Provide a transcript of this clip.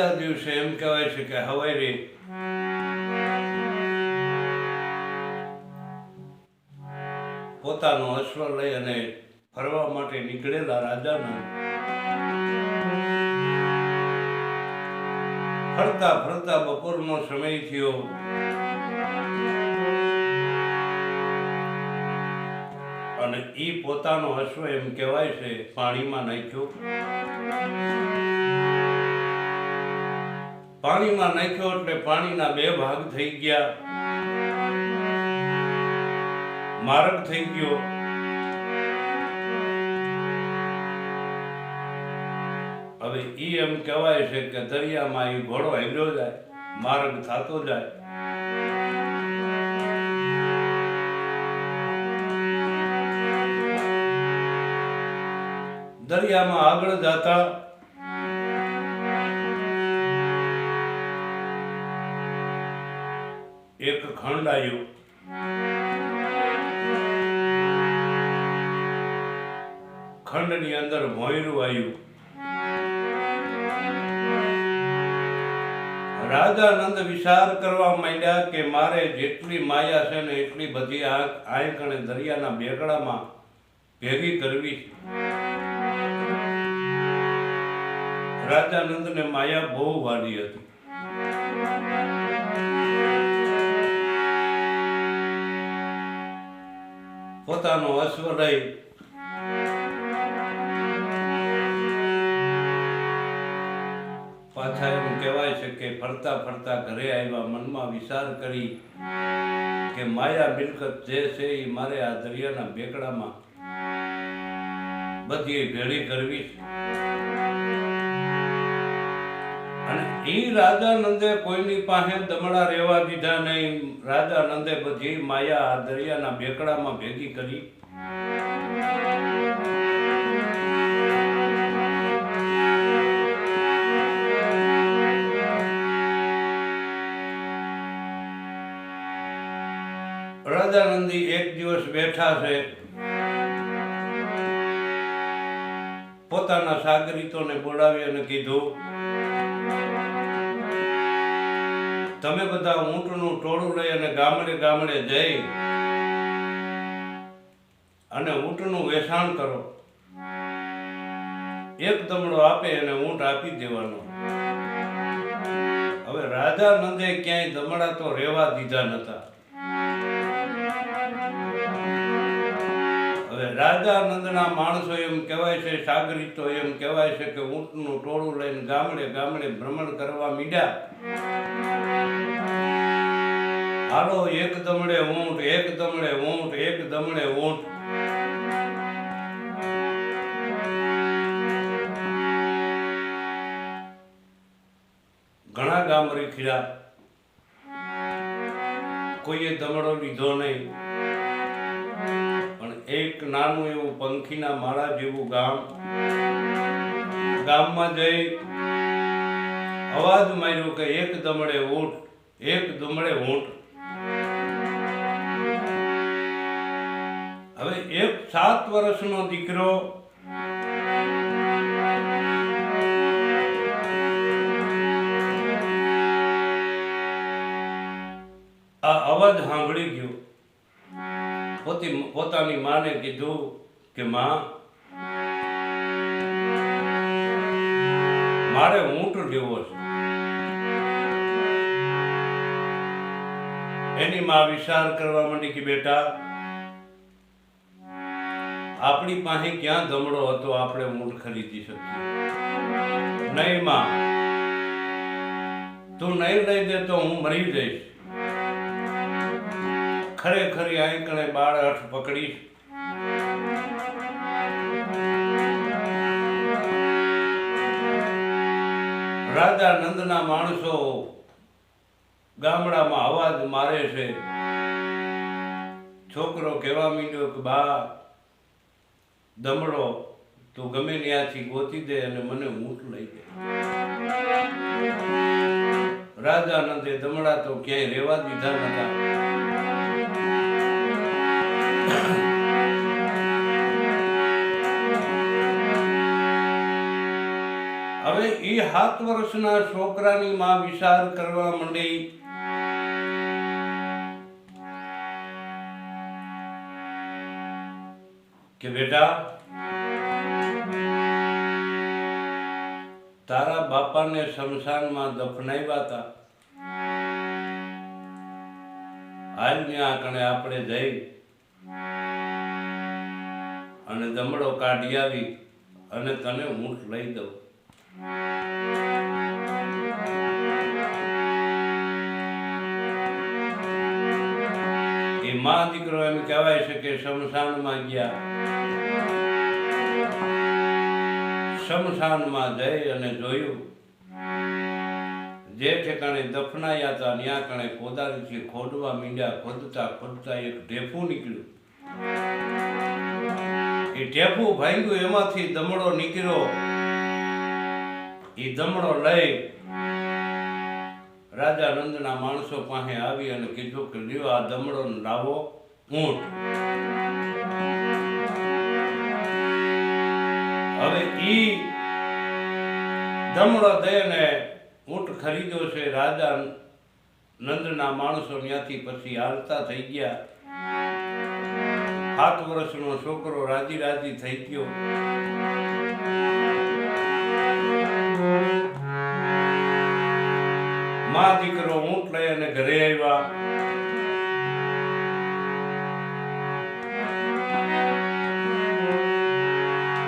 બીજા દિવસે એમ કહેવાય છે કે હવાઈ પોતાનો અશ્વ લઈ અને ફરવા માટે નીકળેલા રાજાના ફરતા ફરતા બપોરનો સમય થયો. અને ઈ પોતાનો અશ્વ એમ કહેવાય છે, પાણીમાં નાખ્યો. પાણીમાં નાખ્યો એટલે પાણીના બે ભાગ થઈ ગયા. માર્ગ થઈ ગયો. હવે ઈ એમ કહેવાય છે કે દરિયામાં એ ઘોડો હેલ્યો જાય, માર્ગ થતો જાય. દરિયામાં આગળ જતા ખંડ આવ્યો ખંડની અંદર મોયરું આવ્યું. રાજા નંદ વિચાર કરવા માંડ્યા કે મારે જેટલી માયા છે ને એટલી બધી આંખ આંખ અને દરિયાના બેગડામાં ભેગી કરવી છે. રાજા નંદને માયા બહુ વાલી હતી. પોતાનો અશ્વ લઈ પાછા એમ કહેવાય છે કે ફરતા ફરતા ઘરે આવ્યા મનમાં વિચાર કરી કે માયા મિલકત જે છે એ મારે આ દરિયાના બેકડામાં બધી ભેળી કરવી છે. એ રાજા નંદે કોઈની પાસે દમડા રહેવા દીધા નહીં. રાજા નંદે બધી માયા આ દરિયાના બેકડામાં ભેગી કરી. રાજા નંદી એક દિવસ બેઠા છે. પોતાના સાગરીતોને બોલાવી અને કીધું તમે બધા ઊંટનું ટોળું લઈ અને ગામડે ગામડે જઈ અને ઊંટનું વેચાણ કરો. એક દમડો આપે અને ઊંટ આપી દેવાનો. હવે રાજા નંદે ક્યાંય દમડા તો રહેવા દીધા નતા. હવે રાજા નંદના માણસો એમ કહેવાય છે, સાગરીતો એમ કહેવાય છે કે ઊંટનું ટોળું લઈને ગામડે ગામડે ભ્રમણ કરવા મીડ્યા. હાલો, એક દમડે ઊંટ, એક દમડે ઊંટ, એક દમડે ઊંટ. ઘણા ગામ રીખ્યા કોઈએ દમડો લીધો નહીં. એક નાનું એવું પંખીના માળા જેવું ગામ. ગામમાં જઈ અવાજ માર્યો કે એક દમડે ઊંટ, એક દમડે ઊંટ. હવે એક સાત વર્ષનો દીકરો આ અવાજ સાંભળી ગયો. પોતી પોતાની માને કીધું કે, માં, મારે ઊંટ લેવો છે. એની માં વિચાર કરવા માંડી કે, બેટા, આપણી પાસે ક્યાં ધમડો હતો, આપણે ઊંટ ખરીદી શકીએ. નહીં, માં. તું નહીં લઈ દે તો હું મરી જઈશ. ખરેખરી આંકણે બાળ અઠ પકડીશ રાધા નંદના માણસો ગામડામાં અવાજ મારે છે. છોકરો કહેવા માંડ્યો કે, બા દમડો તું ગમે ત્યાંથી ગોતી દે અને મને ઊંટ લઈ દે. રાજાનંદે દમડા તો ક્યાંય રહેવા દીધા નતા હવે એ સાત વર્ષના છોકરાની માં વિચાર કરવા માંડી. કે બેટા, તારા બાપાને શમશાનમાં દફનાવ્યા હતા. આ કણે આપણે જઈ અને દમડો કાઢી આવી અને તને ઊંટ લઈ દઉં. એ માં દીકરો એમ કહેવાય છે કે શમશાનમાં ગયા. શમશાનમાં જઈ અને જોયું જે ઠેકાણે દફનાયા હતા ત્યાં કણે કોદાળીથી ખોદવા મીંડ્યા, ખોદતા ખોદતા એક ઢેફું નીકળ્યું. એ ઢેફું ભાંગ્યું એમાંથી દમડો નીકળ્યો. એ દમડો લઈ રાજા નંદના માણસો પાસે આવી અને કીધું કે, લ્યો આ દમડો લાવો ઊંટ. હવે ઈ દમડો દઈને ઊંટ ખરીદ્યો છે. રાજા નંદના માણસો ત્યાંથી પછી હાલતા થઈ ગયા. સાત વર્ષનો છોકરો રાજી રાજી થઈ ગયો. મા દીકરો ઊંટ લઈ અને ઘરે આવ્યા.